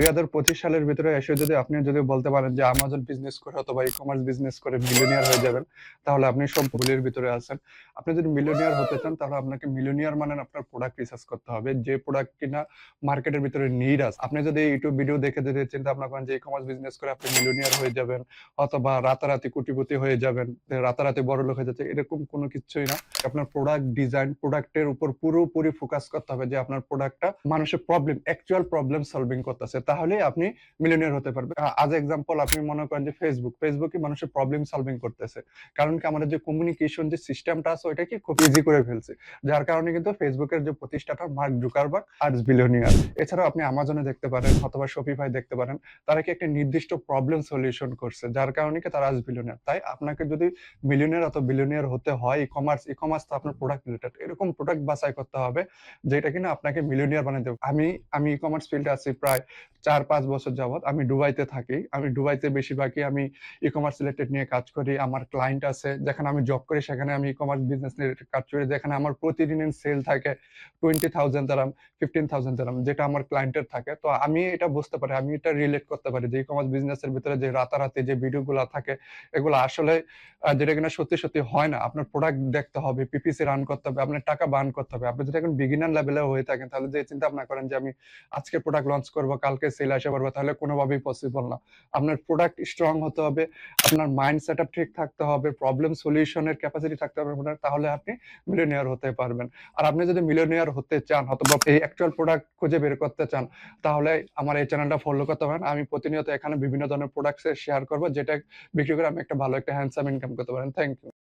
দুই হাজার পঁচিশ সালের ভিতরে এসে যদি আপনি যদি বলতে পারেন যে আমাজন বিজনেস করে অথবা ই কমার্স বিজনেস করে মিলিয়নিয়ার হয়ে যাবেন, তাহলে আপনি সব ভুলের ভিতরে আছেন। আপনি যদি মিলিয়নিয়ার হতে চান, তাহলে আপনাকে মিলিয়নিয়ার মানে আপনার প্রোডাক্ট রিসার্চ করতে হবে, যে প্রোডাক্ট কিনা মার্কেটের ভিতরে নিড আছে। আপনি যদি ইউটিউব ভিডিও দেখে যদি চিন্তা ভাবনা করেন যে ই কমার্স বিজনেস করে আপনি মিলিয়নিয়ার হয়ে যাবেন, অথবা রাতারাতি কোটিপতি হয়ে যাবেন, রাতারাতি বড় লোক হয়ে যাচ্ছে, এরকম কোনো কিছুই না। আপনার প্রোডাক্ট ডিজাইন প্রোডাক্টের উপর পুরোপুরি ফোকাস করতে হবে যে আপনার প্রোডাক্টটা মানুষের প্রবলেম অ্যাকচুয়াল প্রবলেম সলভিং করতেছে। তাহলে আপনি মিলিয়নিয়ার হতে পারবেন। আজ এক্সাম্পল আপনি মনে করেন যে ফেসবুক ফেসবুকে মানুষের প্রবলেম সলভিং করতেছে। কারণ কি আমাদের যে কমিউনিকেশন যে সিস্টেমটা আছে, ওইটা কি খুব ইজি করে ফেলছে। যার কারণে কিন্তু ফেসবুকের যে প্রতিষ্ঠাতা মার্ক জুকারবার্গ আর বিলিয়নিয়ার এছাড়াও আপনি আমাজনে দেখতে পারেন অথবা শপিফাই দেখতে পারেন, তারা কি একটা নির্দিষ্ট প্রবলেম সলিউশন করছে, যার কারণে কি তারা আজ বিলিয়নিয়ার তাই আপনাকে যদি মিলিয়নিয়ার অথবা বিলিয়নিয়ার হতে হয় ই কমার্স ই কমার্স তো আপনার প্রোডাক্ট রিলেটেড এরকম প্রোডাক্ট বাছাই করতে হবে, যেটা কিনা আপনাকে মিলিয়নিয়ার বানাতে আমি আমি ই কমার্স ফিল্ডে আছি প্রায় চার পাঁচ বছর যাবত আমি দুবাইতে থাকি। আমি দুবাইতে বেশিরভাগই আমি ই কমার্স রিলেটেড নিয়ে কাজ করি। আমার ক্লায়েন্ট আছে, যেখানে আমি জব করি, সেখানে আমি ই কমার্স বিজনেস রিলেটেড কাজ করি। যেখানে আমার প্রতিদিনের সেল থাকে twenty thousand dirham fifteen thousand dirham যেটা আমার ক্লায়েন্টের থাকে। তো আমি এটা বুঝতে পারি, আমি এটা রিলেট করতে পারি যে ই কমার্স বিজনেসের ভিতরে যে রাতারাতি যে ভিডিওগুলো থাকে, এগুলো আসলে যেটা কিনা সত্যি সত্যি হয় না। আপনার প্রোডাক্ট দেখতে হবে পিপিসি রান করতে হবে, আপনার টাকা বার্ন করতে হবে। আপনি যদি এখন বিগিনার লেভেলে হয়ে থাকেন, তাহলে যে চিন্তা ভাবনা করেন যে আমি আজকে প্রোডাক্ট লঞ্চ করব, কালকে সেল আসে পারব তাহলে কোনোভাবেই পসিবল না। আপনার প্রোডাক্ট স্ট্রং হতে হবে আপনার মাইন্ড সেট ঠিক থাকতে হবে প্রবলেম সলিউশনের ক্যাপাসিটি থাকতে হবে আপনার, তাহলে আপনি মিলিয়নিয়ার হতে পারবেন। আর আপনি যদি মিলিয়নিয়ার হতে চান অথবা এই অ্যাকচুয়াল প্রোডাক্ট খুঁজে বের করতে চান তাহলে আমার এই চ্যানেলটা ফলো করতে পারেন। আমি প্রতিনিয়ত এখানে বিভিন্ন ধরনের প্রোডাক্টস শেয়ার করব যেটা বিক্রি করে আমি একটা ভালো একটা হ্যান্ডসাম ইনকাম করতে পারেন। Thank you